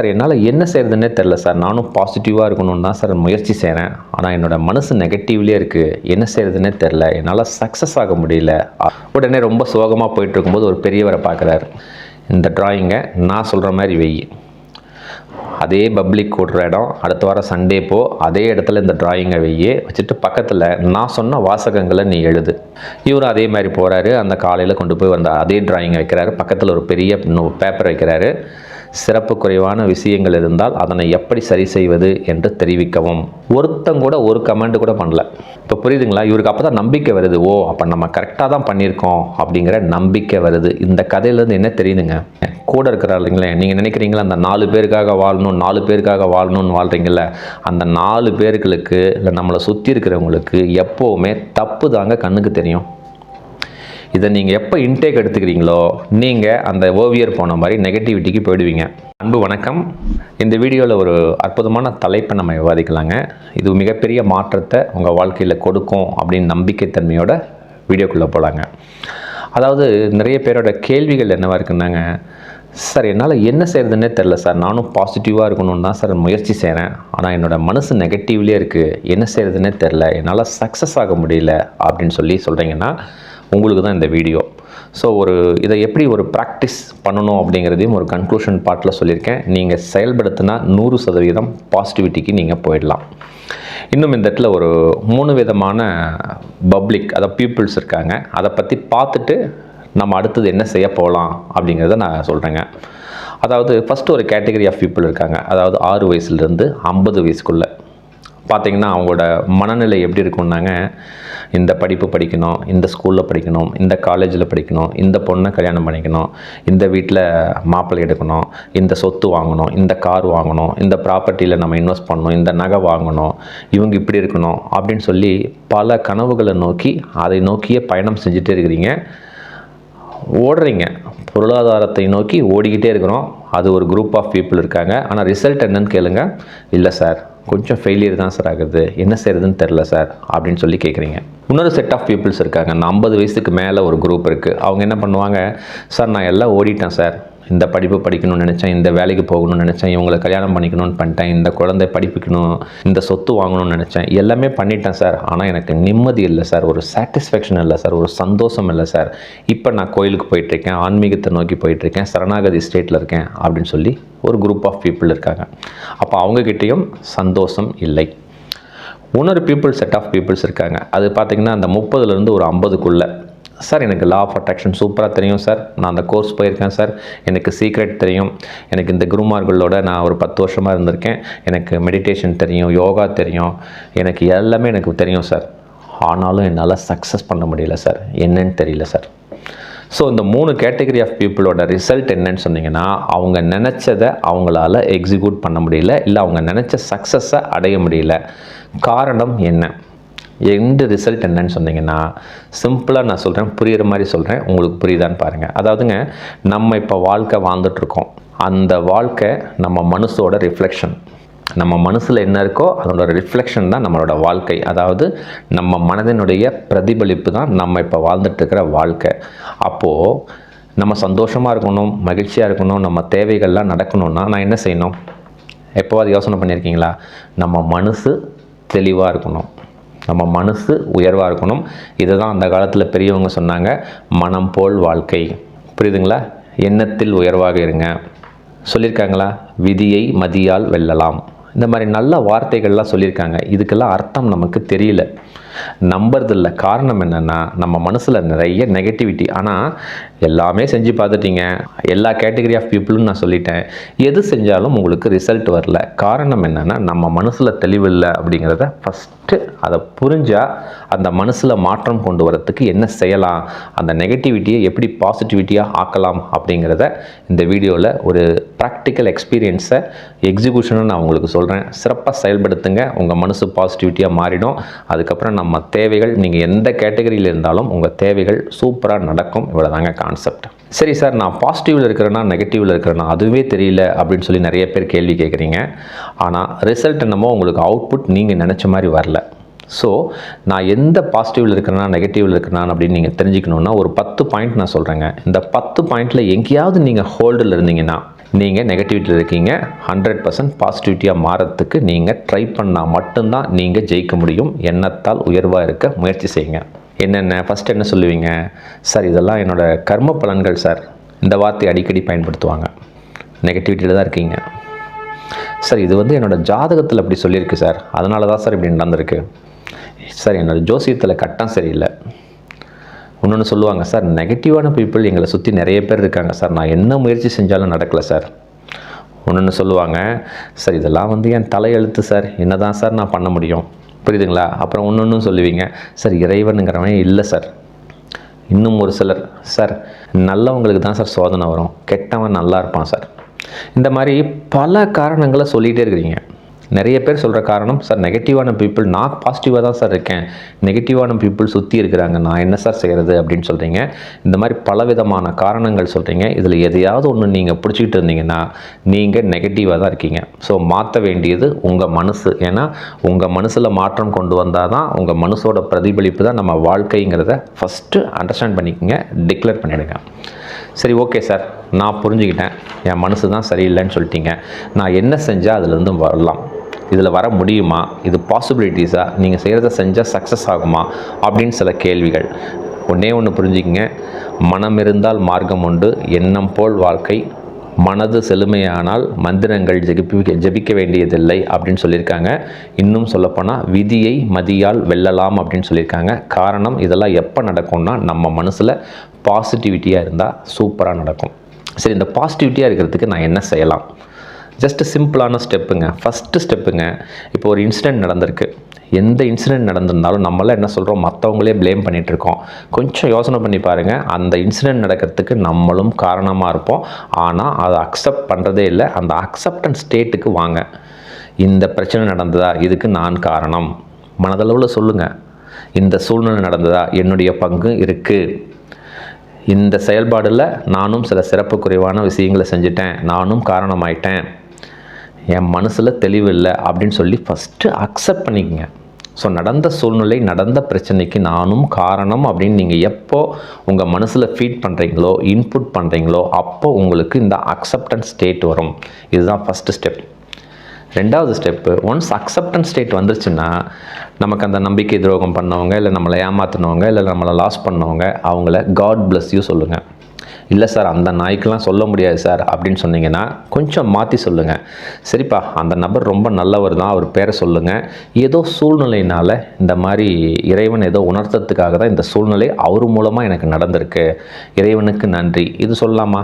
Sir என்னால் என்ன செய்கிறதுனே தெரில சார். நானும் பாசிட்டிவாக இருக்கணும்னு தான் சார் முயற்சி செய்கிறேன் ஆனால் என்னோடய மனசு நெகட்டிவ்லேயே இருக்குது என்ன செய்கிறதுனே தெரில என்னால் சக்ஸஸ் ஆக முடியல. உடனே ரொம்ப சோகமாக போயிட்டுருக்கும்போது ஒரு பெரியவரை பார்க்குறாரு. இந்த ட்ராயிங்கை நான் சொல்கிற மாதிரி வெய் அதே பப்ளிக் கூடுற இடம். அடுத்த வாரம் சண்டே போ. அதே இடத்துல இந்த டிராயிங்கை வெய்யே வச்சுட்டு பக்கத்தில் நான் சொன்ன வாசகங்களை நீ எழுது. இவரும் அதே மாதிரி போகிறாரு அந்த காலையில் கொண்டு போய் வந்த அதே டிராயிங்கை வைக்கிறாரு. பக்கத்தில் ஒரு பெரிய பேப்பர் வைக்கிறாரு. சிறப்பு குறைவான விஷயங்கள் இருந்தால் அதனை எப்படி சரி செய்வது என்று தெரிவிக்கவும். ஒருத்தங்கூட ஒரு கமெண்ட் கூட பண்ணல. இப்போ புரியுதுங்களா? இவருக்கு அப்போ தான் நம்பிக்கை வருது. ஓ அப்போ நம்ம கரெக்டாக தான் பண்ணியிருக்கோம் அப்படிங்கிற நம்பிக்கை வருது. இந்த கதையிலேருந்து என்ன தெரியுதுங்க? கூட இருக்கிறாருங்களே நீங்கள் நினைக்கிறீங்களா அந்த நாலு பேருக்காக வாழணும் நாலு பேருக்காக வாழணும்னு வாழ்கிறீங்கள அந்த நாலு பேர்களுக்கு இல்லை நம்மளை சுற்றி இருக்கிறவங்களுக்கு எப்போவுமே தப்பு தாங்க கண்ணுக்கு தெரியும். இதை நீங்கள் எப்போ இன்டேக் எடுத்துக்கிறீங்களோ நீங்கள் அந்த ஓவியர் போன மாதிரி நெகட்டிவிட்டிக்கு போயிடுவீங்க. அன்பு வணக்கம். இந்த வீடியோவில் ஒரு அற்புதமான தலைப்பை நம்ம விவாதிக்கலாங்க. இது மிகப்பெரிய மாற்றத்தை உங்கள் வாழ்க்கையில் கொடுக்கும் அப்படின்னு நம்பிக்கைத்தன்மையோட வீடியோக்குள்ளே போகலாங்க அதாவது நிறைய பேரோட கேள்விகள் என்னவா இருக்குன்னாங்க சார் என்னால் என்ன செய்கிறதுனே தெரில சார். நானும் பாசிட்டிவாக இருக்கணும்னு தான் சார் முயற்சி செய்கிறேன் ஆனால் என்னோடய மனசு நெகட்டிவ்லேயே இருக்குது என்ன செய்கிறதுனே தெரில என்னால் சக்ஸஸ் ஆக முடியல. அப்படின்னு சொல்லி சொல்கிறீங்கன்னா உங்களுக்கு தான் இந்த வீடியோ ஸோ ஒரு இதை எப்படி ஒரு ப்ராக்டிஸ் பண்ணணும் அப்படிங்கிறதையும் ஒரு கன்க்ளூஷன் பார்ட்டில் சொல்லியிருக்கேன். நீங்கள் செயல்படுத்தினா நூறு சதவீதம் பாசிட்டிவிட்டிக்கு நீங்கள் போயிடலாம். இன்னும் இந்த இடத்துல ஒரு மூணு விதமான பப்ளிக் அதாவது பீப்புள்ஸ் இருக்காங்க. அதை பற்றி பார்த்துட்டு நம்ம அடுத்தது என்ன செய்ய போகலாம் அப்படிங்கிறத நான் சொல்கிறேங்க அதாவது ஃபஸ்ட்டு ஒரு கேட்டகரி ஆஃப் பீப்புள் இருக்காங்க. அதாவது ஆறு வயசுலேருந்து ஐம்பது வயசுக்குள்ளே. பார்த்தீங்கன்னா அவங்களோட மனநிலை எப்படி இருக்கும்னாங்க இந்த படிப்பு படிக்கணும் இந்த ஸ்கூலில் படிக்கணும் இந்த காலேஜில் படிக்கணும் இந்த பொண்ணை கல்யாணம் பண்ணிக்கணும் இந்த வீட்டில் மாப்பிள்ளை எடுக்கணும் இந்த சொத்து வாங்கணும் இந்த கார் வாங்கணும் இந்த ப்ராப்பர்ட்டியில் நம்ம இன்வெஸ்ட் பண்ணணும் இந்த நகை வாங்கணும் இவங்க இப்படி இருக்கணும் அப்படின்னு சொல்லி பல கனவுகளை நோக்கி அதை நோக்கியே பயணம் செஞ்சுட்டே இருக்கிறீங்க. ஓடுறீங்க. பொருளாதாரத்தை நோக்கி ஓடிக்கிட்டே இருக்கிறோம். அது ஒரு குரூப் ஆஃப் பீப்புள் இருக்காங்க. ஆனால் ரிசல்ட் என்னன்னு கேளுங்க. இல்லை சார் கொஞ்சம் ஃபெயிலியர் தான் சார் ஆகுது. என்ன செய்யறதுன்னு தெரில சார் அப்படின்னு சொல்லி கேட்குறீங்க இன்னொரு செட் ஆஃப் பீப்புள்ஸ் இருக்காங்க. அந்த ஐம்பது வயசுக்கு மேலே ஒரு குரூப் இருக்குது அவங்க என்ன பண்ணுவாங்க? சார் நான் எல்லாம் ஓடிட்டேன் சார் இந்த படிப்பு படிக்கணும்னு நினச்சேன் இந்த வேலைக்கு போகணும்னு நினச்சேன் இவங்களை கல்யாணம் பண்ணிக்கணும்னு பண்ணிட்டேன் இந்த குழந்தை படிப்பிக்கணும் இந்த சொத்து வாங்கணும்னு நினச்சேன் எல்லாமே பண்ணிட்டேன் சார். ஆனால் எனக்கு நிம்மதி இல்லை சார் ஒரு சாட்டிஸ்ஃபேக்ஷன் இல்லை சார் ஒரு சந்தோஷம் இல்லை சார். இப்போ நான் கோயிலுக்கு போயிட்டுருக்கேன் ஆன்மீகத்தை நோக்கி போயிட்டுருக்கேன் சரணாகதி ஸ்டேட்டில் இருக்கேன் அப்படின்னு சொல்லி ஒரு குரூப் ஆஃப் பீப்புள் இருக்காங்க. அப்போ அவங்கக்கிட்டேயும் சந்தோஷம் இல்லை. இன்னொரு பீப்புள் செட் ஆஃப் பீப்புள்ஸ் இருக்காங்க. அது பார்த்திங்கன்னா அந்த முப்பதுலேருந்து ஒரு ஐம்பதுக்குள்ளே சார் எனக்கு லா ஆஃப் அட்ராக்ஷன் சூப்பராக தெரியும் சார். நான் அந்த கோர்ஸ் போயிருக்கேன் சார். எனக்கு சீக்ரெட் தெரியும். எனக்கு இந்த குருமார்களோட நான் ஒரு பத்து வருஷமாக இருந்திருக்கேன். எனக்கு மெடிடேஷன் தெரியும் யோகா தெரியும். எனக்கு எல்லாமே எனக்கு தெரியும் சார். ஆனாலும் என்னால் சக்ஸஸ் பண்ண முடியல சார். என்னன்னு தெரியல சார். ஸோ இந்த மூணு கேட்டகரி ஆஃப் பீப்புளோட ரிசல்ட் என்னன்னு சொன்னீங்கன்னா அவங்க நினச்சதை அவங்களால எக்ஸிக்யூட் பண்ண முடியல. இல்லை அவங்க நினச்ச சக்ஸஸை அடைய முடியல. காரணம் என்ன? எந்த ரிசல்ட் என்னன்னு சொன்னீங்கன்னா சிம்பிளாக நான் சொல்கிறேன் புரிகிற மாதிரி சொல்கிறேன் உங்களுக்கு புரியுதான்னு பாருங்கள் அதாவதுங்க நம்ம இப்போ வாழ்க்கை வாழ்ந்துட்டுருக்கோம் அந்த வாழ்க்கை நம்ம மனசோட ரிஃப்ளெக்ஷன் நம்ம மனசில் என்ன இருக்கோ அதனோட ரிஃப்ளெக்ஷன் தான் நம்மளோட வாழ்க்கை. அதாவது நம்ம மனதினுடைய பிரதிபலிப்பு தான் நம்ம இப்போ வாழ்ந்துட்டுருக்கிற வாழ்க்கை. அப்போது நம்ம சந்தோஷமாக இருக்கணும் மகிழ்ச்சியாக இருக்கணும் நம்ம தேவைகள்லாம் நடக்கணும்னா நான் என்ன செய்யணும்? எப்போவாது யோசனை பண்ணியிருக்கீங்களா? நம்ம மனசு தெளிவாக இருக்கணும். நம்ம மனசு உயர்வாக இருக்கணும். இதை தான் அந்த காலத்தில் பெரியவங்க சொன்னாங்க மனம் போல் வாழ்க்கை. புரியுதுங்களா? எண்ணத்தில் உயர்வாக இருங்க. சொல்லியிருக்காங்களா? விதியை மதியால் வெல்லலாம். இந்த மாதிரி நல்ல வார்த்தைகள்லாம் சொல்லியிருக்காங்க. இதுக்கெல்லாம் அர்த்தம் நமக்கு தெரியல. நம்புறதில்ல. காரணம் என்னென்னா நம்ம மனசில் நிறைய நெகட்டிவிட்டி ஆனால் எல்லாமே செஞ்சு பார்த்துட்டீங்க. எல்லா கேட்டகரி ஆஃப் பீப்புளும் நான் சொல்லிட்டேன். எது செஞ்சாலும் உங்களுக்கு ரிசல்ட் வரல. காரணம் என்னென்னா நம்ம மனசில் தெளிவில்லை அப்படிங்கிறத ஃபஸ்ட்டு அதை புரிஞ்சால் அந்த மனசில் மாற்றம் கொண்டு வரத்துக்கு என்ன செய்யலாம் அந்த நெகட்டிவிட்டியை எப்படி பாசிட்டிவிட்டியாக ஆக்கலாம் அப்படிங்கிறத இந்த வீடியோவில் ஒரு ப்ராக்டிக்கல் எக்ஸ்பீரியன்ஸை எக்ஸிக்யூஷனை நான் உங்களுக்கு சொல்கிறேன் சிறப்பாக செயல்படுத்துங்க. உங்கள் மனசு பாசிட்டிவிட்டியாக மாறிடும். அதுக்கப்புறம் நம்ம தேவைகள் நீங்கள் எந்த கேட்டகரியில் இருந்தாலும் உங்கள் தேவைகள் சூப்பராக நடக்கும். இவ்வளோ தாங்க கான்செப்ட் சரி சார் நான் பாசிட்டிவில் இருக்கிறேன்னா நெகட்டிவில் இருக்கிறேன்னா அதுவே தெரியல அப்படின்னு சொல்லி நிறைய பேர் கேள்வி கேட்குறீங்க. ஆனால் ரிசல்ட் என்னமோ உங்களுக்கு அவுட்புட் நீங்கள் நினச்ச மாதிரி வரல. ஸோ நான் எந்த பாசிட்டிவில் இருக்கிறேன்னா நெகட்டிவில் இருக்கிறேன் அப்படின்னு நீங்கள் தெரிஞ்சுக்கணுன்னா ஒரு பத்து பாயிண்ட் நான் சொல்கிறேங்க இந்த பத்து பாயிண்டில் எங்கேயாவது நீங்கள் ஹோல்டில் இருந்தீங்கன்னா நீங்கள் நெகட்டிவிட்டியில் இருக்கீங்க ஹண்ட்ரட் பர்சன்ட் பாசிட்டிவிட்டியாக மாறத்துக்கு நீங்கள் ட்ரை பண்ணால் மட்டும்தான் நீங்கள் ஜெயிக்க முடியும். எண்ணத்தால் உயர்வாக இருக்க முயற்சி செய்யுங்க. என்னென்ன? ஃபஸ்ட் என்ன சொல்லுவீங்க? சார் இதெல்லாம் என்னோடய கர்ம பலன்கள் சார். இந்த வார்த்தை அடிக்கடி பயன்படுத்துவாங்க. நெகட்டிவிட்டியில் தான் இருக்கீங்க. சார் இது வந்து என்னோட ஜாதகத்தில் அப்படி சொல்லியிருக்கு சார். அதனால தான் சார் இப்படி நடந்திருக்கு. சார் என்னோட ஜோசியத்தில் கட்டம் சரியில்லை. இன்னொன்று சொல்லுவாங்க சார் நெகட்டிவான பீப்புள் எங்களை சுற்றி நிறைய பேர் இருக்காங்க சார். நான் என்ன முயற்சி செஞ்சாலும் நடக்கலை சார். ஒன்று சொல்லுவாங்க சார் இதெல்லாம் வந்து என் தலையெழுத்து சார். என்ன தான் சார் நான் பண்ண முடியும். புரியுதுங்களா? அப்புறம் ஒன்று சொல்லுவீங்க சார் இறைவனுங்கிறவன் இல்லை சார். இன்னும் ஒரு சிலர் சார் நல்லவங்களுக்கு தான் சார் சோதனை வரும். கெட்டவன் நல்லா இருப்பான் சார். இந்த மாதிரி பல காரணங்களை சொல்லிகிட்டே இருக்கிறீங்க. நிறைய பேர் சொல்கிற காரணம் சார் நெகட்டிவான பீப்புள் நான் பாசிட்டிவாக தான் சார் இருக்கேன். நெகட்டிவான பீப்புள் சுற்றி இருக்கிறாங்க. நான் என்ன சார் செய்கிறது அப்படின்னு சொல்கிறீங்க இந்த மாதிரி பலவிதமான காரணங்கள் சொல்கிறீங்க இதில் எதையாவது ஒன்று நீங்கள் பிடிச்சிக்கிட்டு இருந்தீங்கன்னா நீங்கள் நெகட்டிவாக தான் இருக்கீங்க. ஸோ மாற்ற வேண்டியது உங்கள் மனசு. ஏன்னா உங்கள் மனசில் மாற்றம் கொண்டு வந்தால் தான் உங்கள் மனசோட பிரதிபலிப்பு தான் நம்ம வாழ்க்கைங்கிறத ஃபஸ்ட்டு அண்டர்ஸ்டாண்ட் பண்ணிக்கோங்க டிக்ளேர் பண்ணிவிடுங்க சரி ஓகே சார் நான் புரிஞ்சுக்கிட்டேன். என் மனசு தான் சரியில்லைன்னு சொல்லிட்டீங்க. நான் என்ன செஞ்சால் அதுலேருந்து வரலாம்? இதில் வர முடியுமா? இது பாசிபிலிட்டிஸாக நீங்கள் செய்கிறத செஞ்சால் சக்ஸஸ் ஆகுமா? அப்படின்னு சில கேள்விகள். ஒன்றே ஒன்று புரிஞ்சுக்கிங்க. மனம் இருந்தால் மார்க்கம் உண்டு. எண்ணம் போல் வாழ்க்கை. மனது செழுமையானால் மந்திரங்கள் ஜெபிக்க ஜெபிக்க வேண்டியதில்லை அப்படின்னு சொல்லியிருக்காங்க. இன்னும் சொல்லப்போனால் விதியை மதியால் வெல்லலாம் அப்படின்னு சொல்லியிருக்காங்க. காரணம் இதெல்லாம் எப்போ நடக்கும்னா நம்ம மனசில் பாசிட்டிவிட்டியாக இருந்தால் சூப்பராக நடக்கும். சரி இந்த பாசிட்டிவிட்டியாக இருக்கிறதுக்கு நான் என்ன செய்யலாம்? ஜஸ்ட் சிம்பிளான ஸ்டெப்புங்க ஃபஸ்ட்டு ஸ்டெப்புங்க இப்போ ஒரு இன்சிடெண்ட் நடந்திருக்கு. எந்த இன்சிடெண்ட் நடந்திருந்தாலும் நம்மளாம் என்ன சொல்கிறோம் மற்றவங்களே ப்ளேம் பண்ணிகிட்ருக்கோம் கொஞ்சம் யோசனை பண்ணி பாருங்கள் அந்த இன்சிடெண்ட் நடக்கிறதுக்கு நம்மளும் காரணமாக இருப்போம். ஆனால் அதை அக்செப்ட் பண்ணுறதே இல்லை. அந்த அக்செப்டன்ஸ் ஸ்டேட்டுக்கு வாங்க. இந்த பிரச்சனை நடந்ததா? இதுக்கு நான் காரணம். மனதளவில் சொல்லுங்கள் இந்த சூழ்நிலை நடந்ததா? என்னுடைய பங்கு இருக்குது இந்த செயல்பாடில் நானும் சில சிறப்பு குறைவான விஷயங்களை செஞ்சுட்டேன். நானும் காரணமாயிட்டேன். என் மனசில் தெளிவு இல்லை அப்படின்னு சொல்லி ஃபஸ்ட்டு அக்செப்ட் பண்ணிக்கங்க. ஸோ நடந்த சூழ்நிலை நடந்த பிரச்சனைக்கு நானும் காரணம் அப்படின்னு நீங்கள் எப்போ உங்கள் மனசில் ஃபீட் பண்ணுறீங்களோ இன்புட் பண்ணுறீங்களோ அப்போ உங்களுக்கு இந்த அக்செப்டன்ஸ் ஸ்டேட் வரும். இதுதான் ஃபஸ்ட்டு ஸ்டெப் ரெண்டாவது ஸ்டெப்பு ஒன்ஸ் அக்செப்டன்ஸ் ஸ்டேட் வந்துருச்சுன்னா நமக்கு அந்த நம்பிக்கை துரோகம் பண்ணவங்க இல்லை நம்மளை ஏமாற்றினவங்க இல்லை நம்மளை லாஸ் பண்ணவங்க அவங்கள காட் பிளஸ் யூ சொல்லுங்கள் இல்லை சார் அந்த நாய்க்கெலாம் சொல்ல முடியாது சார் அப்படின்னு சொன்னீங்கன்னா கொஞ்சம் மாற்றி சொல்லுங்கள் சரிப்பா அந்த நபர் ரொம்ப நல்லவர் தான் அவர் பேரை சொல்லுங்கள் ஏதோ சூழ்நிலையினால் இந்த மாதிரி இறைவன் ஏதோ உணர்த்தத்துக்காக தான் இந்த சூழ்நிலை அவர் மூலமாக எனக்கு நடந்திருக்கு. இறைவனுக்கு நன்றி. இது சொல்லலாமா?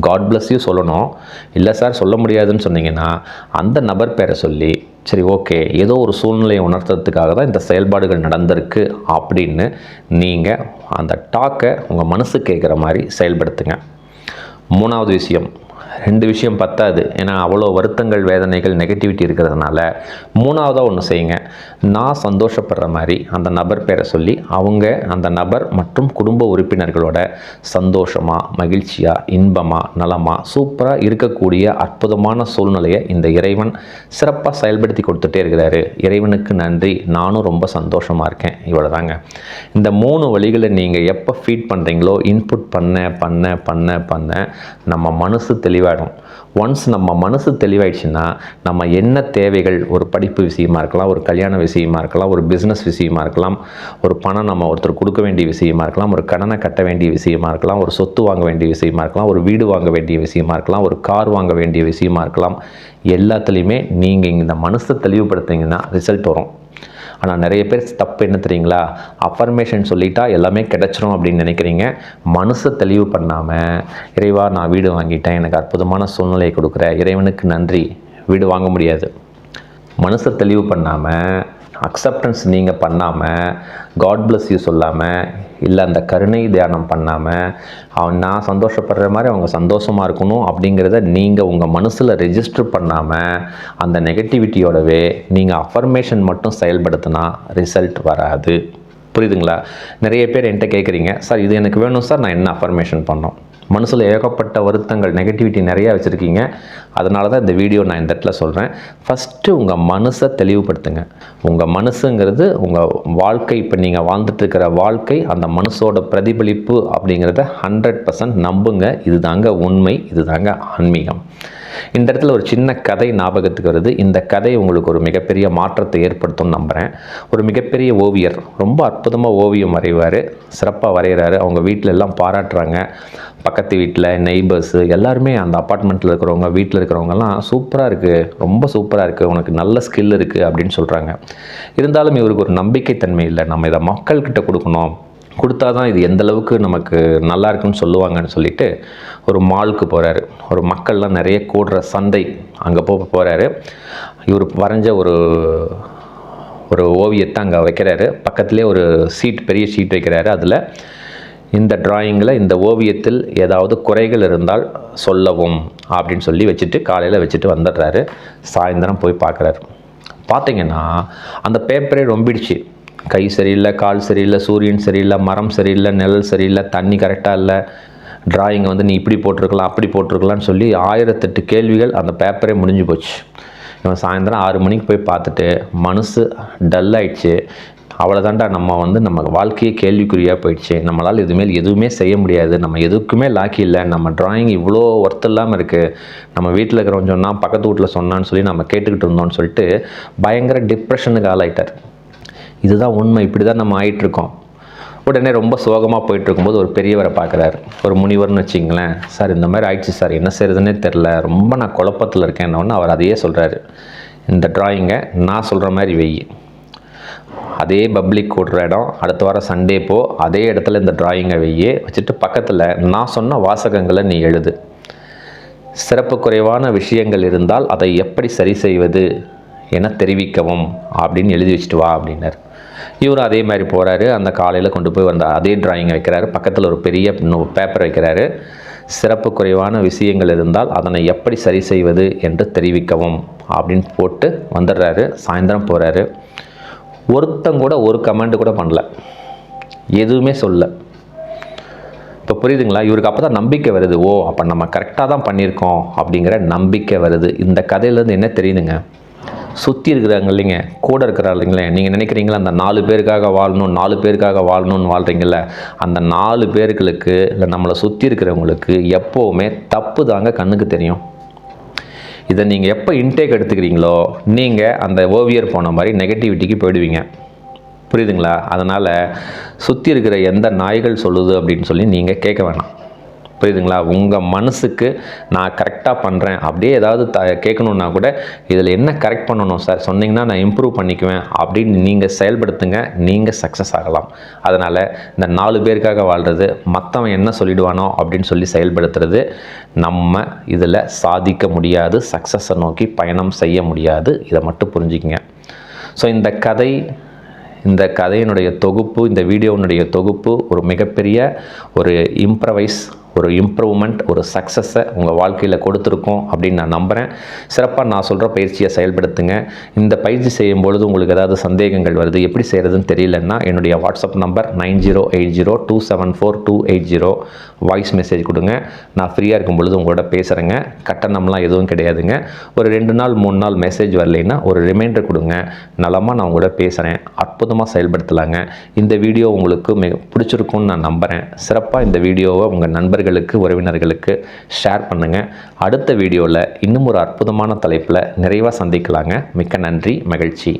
காட் bless யூ சொல்லணும். இல்லை சார் சொல்ல முடியாதுன்னு சொன்னீங்கன்னா அந்த நபர் பேரை சொல்லி சரி ஓகே ஏதோ ஒரு சூழ்நிலையை உணர்த்துறதுக்காக தான் இந்த செயல்பாடுகள் நடந்திருக்கு அப்படின்னு நீங்கள் அந்த டாக்கை உங்கள் மனசு கேட்குற மாதிரி செயல்படுத்துங்க. மூணாவது விஷயம் ரெண்டு விஷயம் பத்தாது. ஏன்னா அவ்வளோ வருத்தங்கள் வேதனைகள் நெகட்டிவிட்டி இருக்கிறதுனால மூணாவதாக ஒன்று செய்யுங்க. நான் சந்தோஷப்படுற மாதிரி அந்த நபர் பேரை சொல்லி அவங்க அந்த நபர் மற்றும் குடும்ப உறுப்பினர்களோட சந்தோஷமாக மகிழ்ச்சியாக இன்பமாக நலமாக சூப்பராக இருக்கக்கூடிய அற்புதமான சூழ்நிலையை இந்த இறைவன் சிறப்பாக செயல்படுத்தி கொடுத்துட்டே இருக்கிறாரு. இறைவனுக்கு நன்றி. நானும் ரொம்ப சந்தோஷமாக இருக்கேன். இவ்வளோதாங்க இந்த மூணு வழிகளை நீங்கள் எப்போ ஃபீட் பண்ணுறீங்களோ இன்புட் பண்ண பண்ண பண்ண பண்ண நம்ம மனசு தெளிவாகிடும் ஒன்ஸ் நம்ம மனசு தெளிவாயிடுச்சுன்னா நம்ம என்ன தேவைகள் ஒரு படிப்பு விஷயமா இருக்கலாம் ஒரு கல்யாண விஷயமா இருக்கலாம் ஒரு பிஸ்னஸ் விஷயமா இருக்கலாம் ஒரு பணம் நம்ம ஒருத்தர் கொடுக்க வேண்டிய விஷயமா இருக்கலாம் ஒரு கடனை கட்ட வேண்டிய விஷயமா இருக்கலாம் ஒரு சொத்து வாங்க வேண்டிய விஷயமா இருக்கலாம் ஒரு வீடு வாங்க வேண்டிய விஷயமா இருக்கலாம் ஒரு கார் வாங்க வேண்டிய விஷயமா இருக்கலாம் எல்லாத்துலேயுமே நீங்கள் இந்த மனசை தெளிவுபடுத்திங்கன்னா ரிசல்ட் வரும். ஆனால் நிறைய பேர் தப்பு என்ன தெரியுங்களா? அஃபர்மேஷன் சொல்லிட்டா எல்லாமே கிடைச்சிரும் அப்படின்னு நினைக்கிறீங்க. மனசை தெளிவு பண்ணாமல் இறைவா நான் வீடு வாங்கிட்டேன் எனக்கு அற்புதமான சூழ்நிலையை கொடுக்குற இறைவனுக்கு நன்றி வீடு வாங்க முடியாது. மனசை தெளிவு பண்ணாமல் அக்செப்டன்ஸ் நீங்கள் பண்ணாமல் காட் பிளஸ் யூ சொல்லாமல் இல்லை அந்த கருணை தியானம் பண்ணாமல் அவன் நான் சந்தோஷப்படுற மாதிரி அவங்க சந்தோஷமாக இருக்கணும் அப்படிங்கிறத நீங்கள் உங்கள் மனசில் ரெஜிஸ்டர் பண்ணாமல் அந்த நெகட்டிவிட்டியோடவே நீங்கள் அஃபர்மேஷன் மட்டும் செயல்படுத்தினா ரிசல்ட் வராது. புரியுதுங்களா? நிறைய பேர் என்கிட்ட கேட்குறீங்க சார் இது எனக்கு வேணும் சார் நான் என்ன அஃபர்மேஷன் பண்ணோம் மனசில் ஏகப்பட்ட வருத்தங்கள் நெகட்டிவிட்டி நிறையா வச்சுருக்கீங்க. அதனால தான் இந்த வீடியோ நான் இந்த இடத்துல சொல்கிறேன் ஃபஸ்ட்டு உங்கள் மனசை தெளிவுபடுத்துங்க. உங்கள் மனசுங்கிறது உங்கள் வாழ்க்கை இப்போ நீங்கள் வாழ்ந்துட்டுருக்கிற வாழ்க்கை அந்த மனசோட பிரதிபலிப்பு அப்படிங்கிறத ஹண்ட்ரட் பர்சன்ட் நம்புங்க. இதுதாங்க உண்மை இதுதாங்க ஆன்மீகம். இந்த இடத்துல ஒரு சின்ன கதை ஞாபகத்துக்கு வருது. இந்த கதை உங்களுக்கு ஒரு மிகப்பெரிய மாற்றத்தை ஏற்படுத்தும்னு நம்புகிறேன் ஒரு மிகப்பெரிய ஓவியர் ரொம்ப அற்புதமாக ஓவியம் வரைவார் சிறப்பாக வரைகிறாரு அவங்க வீட்டில் எல்லாம் பாராட்டுறாங்க. பக்கத்து வீட்டில் நெய்பர்ஸு எல்லாருமே அந்த அப்பார்ட்மெண்ட்டில் இருக்கிறவங்க வீட்டில் இருக்கிறவங்கலாம் சூப்பராக இருக்குது ரொம்ப சூப்பராக இருக்குது உனக்கு நல்ல ஸ்கில் இருக்குது அப்படின்னு சொல்கிறாங்க இருந்தாலும் இவருக்கு ஒரு நம்பிக்கைத்தன்மை இல்லை. நம்ம இதை மக்கள்கிட்ட கொடுக்கணும். கொடுத்தா தான் இது எந்த அளவுக்கு நமக்கு நல்லா இருக்குன்னு சொல்லுவாங்கன்னு சொல்லிட்டு ஒரு மாலுக்கு போகிறாரு ஒரு மக்கள்லாம் நிறைய கூடுற சந்தை அங்கே போ போகிறாரு இவர் வரைஞ்ச ஒரு ஒரு ஓவியத்தை அங்கே வைக்கிறாரு. பக்கத்துலேயே ஒரு சீட் பெரிய சீட் வைக்கிறாரு. அதில் இந்த டிராயிங்கில் இந்த ஓவியத்தில் ஏதாவது குறைகள் இருந்தால் சொல்லவும் அப்படின்னு சொல்லி வச்சுட்டு காலையில் வச்சுட்டு வந்துடுறாரு. சாயந்தரம் போய் பார்க்குறாரு. பார்த்தீங்கன்னா அந்த பேப்பரே ரொம்பிடுச்சு. கை சரியில்லை கால் சரியில்லை சூரியன் சரியில்லை மரம் சரியில்லை நிழல் சரியில்லை தண்ணி கரெக்டாக இல்லை. டிராயிங்கை வந்து நீ இப்படி போட்டிருக்கலாம் அப்படி போட்டிருக்கலாம்னு சொல்லி ஆயிரத்தெட்டு கேள்விகள் அந்த பேப்பரே முடிஞ்சு போச்சு. இவன் சாயந்தரம் ஆறு மணிக்கு போய் பார்த்துட்டு மனசு டல் ஆயிடுச்சு. அவ்வளோதான்டா நம்ம வந்து நம்ம வாழ்க்கையே கேள்விக்குறியாக போயிடுச்சு. நம்மளால் இதுமேல் எதுவுமே செய்ய முடியாது. நம்ம எதுக்குமே லாக்கி இல்லை. நம்ம டிராயிங் இவ்வளோ ஒர்த் இல்லாமல் இருக்குது நம்ம வீட்டில் இருக்கிறவன் சொன்னால் பக்கத்து வீட்டில் சொன்னான்னு சொல்லி நம்ம கேட்டுக்கிட்டு இருந்தோம்னு சொல்லிட்டு பயங்கர டிப்ரெஷனுக்கு ஆளாயிட்டார். இதுதான் உண்மை இப்படி தான் நம்ம ஆயிட்டுருக்கோம். உடனே ரொம்ப சோகமாக போயிட்டுருக்கும்போது ஒரு பெரியவரை பார்க்குறாரு. ஒரு முனிவர்னு வச்சிங்களேன் சார் இந்த மாதிரி ஆயிடுச்சு சார். என்ன செய்யறதுனே தெரில ரொம்ப நான் குழப்பத்தில் இருக்கேன். ஒன்று அவர் அதையே சொல்கிறாரு இந்த ட்ராயிங்கை நான் சொல்கிற மாதிரி வெய் அதே பப்ளிக் கூடுற இடம். அடுத்த வாரம் சண்டே போ. அதே இடத்துல இந்த ட்ராயிங்கை வெய்யே வச்சுட்டு பக்கத்தில் நான் சொன்ன வாசகங்களை நீ எழுது. சிறப்பு குறைவான விஷயங்கள் இருந்தால் அதை எப்படி சரி செய்வது என தெரிவிக்கவும் அப்படின்னு எழுதி வச்சுட்டு வா அப்படின்னார். இவரும் அதே மாதிரி போகிறாரு அந்த காலையில் கொண்டு போய் வந்த அதே டிராயிங் வைக்கிறாரு. பக்கத்தில் ஒரு பெரிய பேப்பர் வைக்கிறாரு. சிறப்பு குறைவான விஷயங்கள் இருந்தால் அதனை எப்படி சரி செய்வது என்று தெரிவிக்கவும் அப்படின்னு போட்டு வந்துடுறாரு. சாயந்தரம் போகிறாரு ஒருத்தங்க கூட ஒரு கமெண்ட் கூட பண்ணல. எதுவுமே சொல்ல இப்போ புரியுதுங்களா? இவருக்கு அப்போ தான் நம்பிக்கை வருது. ஓ அப்போ நம்ம கரெக்டாக தான் பண்ணியிருக்கோம் அப்படிங்கிற நம்பிக்கை வருது. இந்த கதையிலேருந்து என்ன தெரியுதுங்க? சுற்றி இருக்கிறாங்க இல்லைங்க கூட இருக்கிறாங்களே நீங்கள் நினைக்கிறீங்களா அந்த நாலு பேருக்காக வாழணும் நாலு பேருக்காக வாழணும்னு வாழ்கிறீங்கள அந்த நாலு பேர்களுக்கு இல்லை நம்மளை சுற்றி இருக்கிறவங்களுக்கு எப்போவுமே தப்பு தாங்க கண்ணுக்கு தெரியும். இதை நீங்கள் எப்போ இன்டேக் எடுத்துக்கிறீங்களோ நீங்கள் அந்த ஓவியர் போன மாதிரி நெகட்டிவிட்டிக்கு போயிடுவீங்க. புரியுதுங்களா? அதனால் சுற்றி இருக்கிற எந்த நாய்கள் சொல்லுது அப்படின்னு சொல்லி நீங்கள் கேட்க வேணாம். புரியுதுங்களா? உங்கள் மனசுக்கு நான் கரெக்டாக பண்ணுறேன் அப்படியே ஏதாவது த கேட்கணுன்னா கூட இதில் என்ன கரெக்ட் பண்ணணும் சார் சொன்னீங்கன்னா நான் இம்ப்ரூவ் பண்ணிக்குவேன். அப்படின்னு நீங்கள் செயல்படுத்துங்க. நீங்கள் சக்ஸஸ் ஆகலாம். அதனால் இந்த நாலு பேருக்காக வாழ்கிறது மற்றவன் என்ன சொல்லிடுவானோ அப்படின்னு சொல்லி செயல்படுத்துறது நம்ம இதில் சாதிக்க முடியாது சக்ஸஸை நோக்கி பயணம் செய்ய முடியாது. இதை மட்டும் புரிஞ்சுக்கிங்க. ஸோ இந்த கதை இந்த கதையினுடைய தொகுப்பு இந்த வீடியோனுடைய தொகுப்பு ஒரு மிகப்பெரிய ஒரு இம்ப்ரவைஸ் ஒரு இம்ப்ரூவ்மெண்ட் ஒரு சக்ஸஸை உங்கள் வாழ்க்கையில் கொடுத்துருக்கோம் அப்படின்னு நான் நம்புகிறேன் சிறப்பாக நான் சொல்கிற பயிற்சியை செயல்படுத்துங்க. இந்த பயிற்சி செய்யும் பொழுது உங்களுக்கு ஏதாவது சந்தேகங்கள் வருது எப்படி செய்கிறதுன்னு தெரியலன்னா என்னுடைய WhatsApp number nine zero eight zero two seven four two eight zero voice message கொடுங்க. நான் ஃப்ரீயாக இருக்கும் பொழுது உங்களோட பேசுகிறேங்க கட்டணம்லாம் எதுவும் கிடையாதுங்க. ஒரு ரெண்டு நாள் மூணு நாள் மெசேஜ் வரலைன்னா ஒரு ரிமைண்டர் கொடுங்க. நலமாக நான் உங்களோட பேசுகிறேன் அற்புதமாக செயல்படுத்தலாங்க. இந்த வீடியோ உங்களுக்கு மிக பிடிச்சிருக்கும்னு நான் நம்புகிறேன் சிறப்பாக இந்த வீடியோவை உங்கள் நண்பர்களுக்கு உறவினர்களுக்கு ஷேர் பண்ணுங்கள் அடுத்த வீடியோவில் இன்னும் ஒரு அற்புதமான தலைப்பில் நிறைவாக சந்திக்கலாங்க. மிக்க நன்றி மகிழ்ச்சி.